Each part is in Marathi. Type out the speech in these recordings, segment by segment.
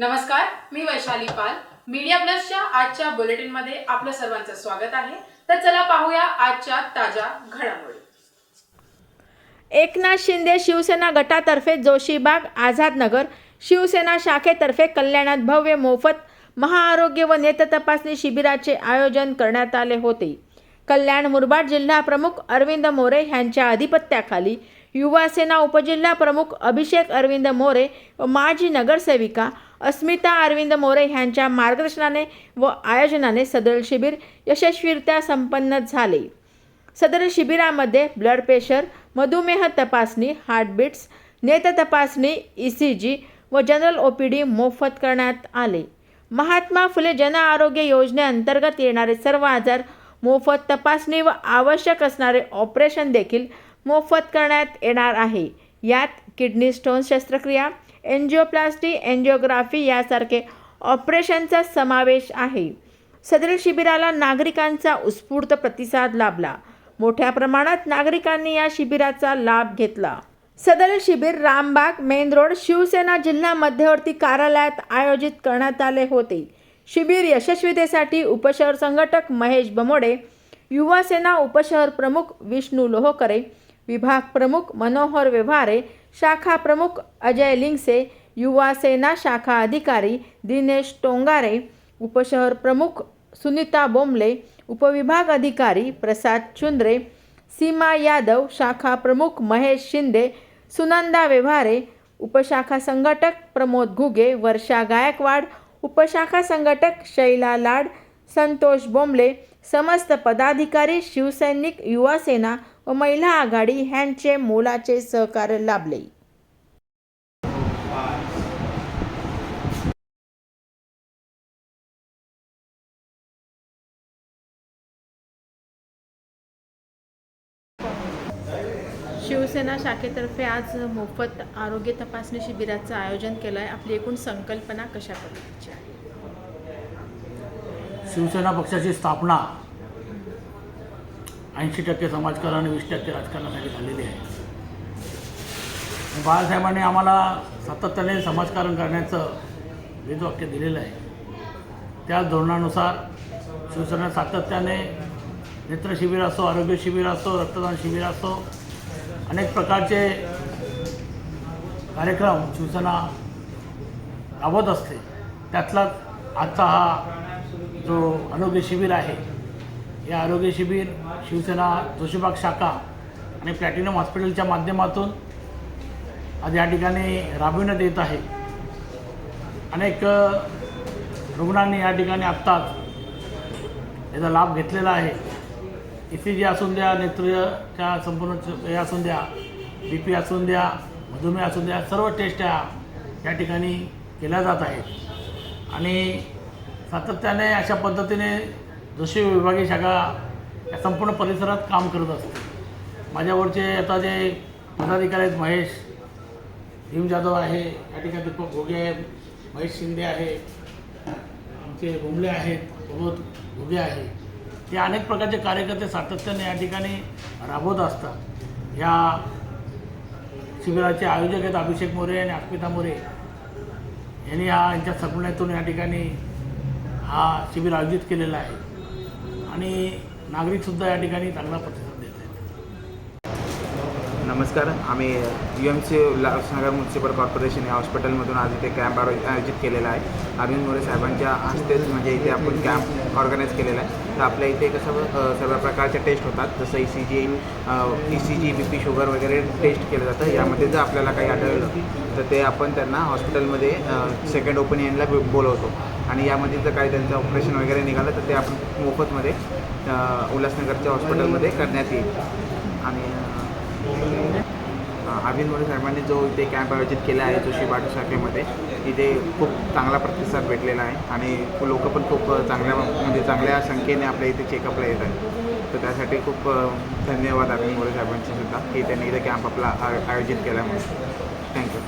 नमस्कार मी वैशाली पाल. मीडिया प्लसच्या आजच्या बुलेटिनमध्ये आपलं सर्वांचं स्वागत आहे. तर चला पाहूया आजच्या ताज्या घडामोडी. एकनाथ शिंदे शिवसेना गटातर्फे जोशीबाग आझादनगर शिवसेना शाखेतर्फे कल्याणात भव्य मोफत महाआरोग्य व नेत्र तपासणी शिबिराचे आयोजन करण्यात आले होते. कल्याण मुरबाड जिल्हा प्रमुख अरविंद मोरे यांच्या आधिपत्याखाली युवासेना उपजिल्हा प्रमुख अभिषेक अरविंद मोरे व माजी नगरसेविका अस्मिता अरविंद मोरे ह्यांच्या मार्गदर्शनाने व आयोजनाने सदर शिबिर यशस्वीरित्या संपन्न झाले. सदर शिबिरामध्ये ब्लड प्रेशर मधुमेह तपासणी हार्टबीट्स नेत तपासणी ई सी जी व जनरल ओ पी डी मोफत करण्यात आले. महात्मा फुले जन आरोग्य योजनेअंतर्गत येणारे सर्व आजार मोफत तपासणी व आवश्यक असणारे ऑपरेशन देखील मोफत करण्यात येणार आहे. यात किडनी स्टोन शस्त्रक्रिया एन्जिओप्लास्टी एन्जिओग्राफी यासारखे ऑपरेशनचा समावेश आहे. सदर शिबिराला नागरिकांचा उत्स्फूर्त प्रतिसाद लाभला. मोठ्या प्रमाणात नागरिकांनी या शिबिराचा लाभ घेतला. सदर शिबिर रामबाग मेन रोड शिवसेना जिल्हा मध्यवर्ती कार्यालयात आयोजित करण्यात आले होते. शिबिर यशस्वीतेसाठी उपशहर संघटक महेश बमोडे युवासेना उपशहर प्रमुख विष्णू लोहकरे विभाग प्रमुख मनोहर व्यवहारे शाखा प्रमुख अजय लिंगसे युवा सेना शाखा अधिकारी दिनेश टोंगारे उपशहर प्रमुख सुनीता बोंबले उपविभाग अधिकारी प्रसाद चुंद्रे सीमा यादव शाखा प्रमुख महेश शिंदे सुनंदा व्यवहारे उपशाखा संघटक प्रमोद घुगे वर्षा गायकवाड उपशाखा संघटक शैला लाड संतोष बोंबले समस्त पदाधिकारी शिवसैनिक युवा सेना व महिला आघाडी यांचे मोलाचे सहकार्य लाभले. शिवसेना शाखेतर्फे आज मोफत आरोग्य तपासणी शिबिराचं आयोजन केलं आहे आपली एकूण संकल्पना कशा पद्धतीची आहे? शिवसेना पक्षाची स्थापना ऐंशी टक्के समाजकारण आणि वीस टक्के राजकारणासाठी झालेली आहे. बाळासाहेबांनी आम्हाला सातत्याने समाजकारण करण्याचं वेदवाक्य दिलेलं आहे. त्याच धोरणानुसार शिवसेना सातत्याने नेत्र शिबिर असो आरोग्य शिबिर असो रक्तदान शिबिर असो अनेक प्रकारचे कार्यक्रम शिवसेना राबवत असते. त्यातलाच आजचा हा जो आरोग्य शिबिर आहे हे आरोग्य शिबिर शिवसेना जोशीबाग शाखा आणि प्लॅटिनम हॉस्पिटलच्या माध्यमातून आज या ठिकाणी राबविण्यात येत आहे. अनेक रुग्णांनी या ठिकाणी आत्ताच याचा लाभ घेतलेला आहे. ई सी जी असून द्या नेत्रच्या संपूर्ण च- हे असून द्या बी पी असून द्या मधुमेह असून द्या सर्व टेस्ट या ठिकाणी केल्या जात आहेत. आणि सातत्याने अशा पद्धतीने जशी विभागीय शाखा या संपूर्ण परिसरात काम करत असते. माझ्यावरचे आता जे पदाधिकारी आहेत महेश भीम जाधव आहे या ठिकाणी दीपक घोगे आहेत महेश शिंदे आहे आमचे बोंबले आहेत प्रमोद घोगे आहे. ते अनेक प्रकारचे कार्यकर्ते सातत्याने या ठिकाणी राबवत असतात. या शिबिराचे आयोजक आहेत अभिषेक मोरे आणि अस्मिता मोरे. यांनी हा यांच्या समन्वयातून या ठिकाणी हा शिबिर आयोजित केलेला आहे. आणि नागरिकसुद्धा या ठिकाणी चांगला प्रतिसाद देत आहेत. नमस्कार आम्ही U M C Ulhasnagar municipal corporation या हॉस्पिटलमधून आज इथे कॅम्प आयोजित केलेला आहे. अरविंद मोरे साहेबांच्या हस्तेच म्हणजे इथे आपण कॅम्प ऑर्गनाईज केलेला आहे. तर आपल्या इथे कसं सर्व प्रकारच्या टेस्ट होतात. जसं E C G E C G B P sugar वगैरे टेस्ट केलं जातं. यामध्ये जर आपल्याला काही आढळलं तर ते आपण त्यांना हॉस्पिटलमध्ये सेकंड ओपिनियनला बोलवतो. आणि यामध्ये जर काही त्यांचं ऑपरेशन वगैरे निघालं तर ते आपण मोफतमध्ये उल्हासनगरच्या हॉस्पिटलमध्ये करण्यात येईल. आणि अ, अरविंद साहेबांनी जो इथे कॅम्प आयोजित केला आहे जोशी बाटू शाखेमध्ये इथे खूप चांगला प्रतिसाद भेटलेला आहे आणि लोक पण खूप चांगल्या म्हणजे चांगल्या संख्येने आपल्या इथे चेकअपला येत आहेत. तर त्यासाठी खूप धन्यवाद अरविंद मोरे साहेबांचे सुद्धा की त्यांनी इथे कॅम्प आपला आयोजित केला म्हणून. थँक्यू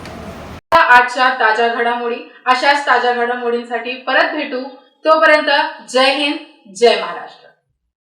आजच्या ताज्या घडामोडी अशाच ताज्या घडामोडींसाठी परत भेटू. तोपर्यंत जय हिंद जय महाराष्ट्र.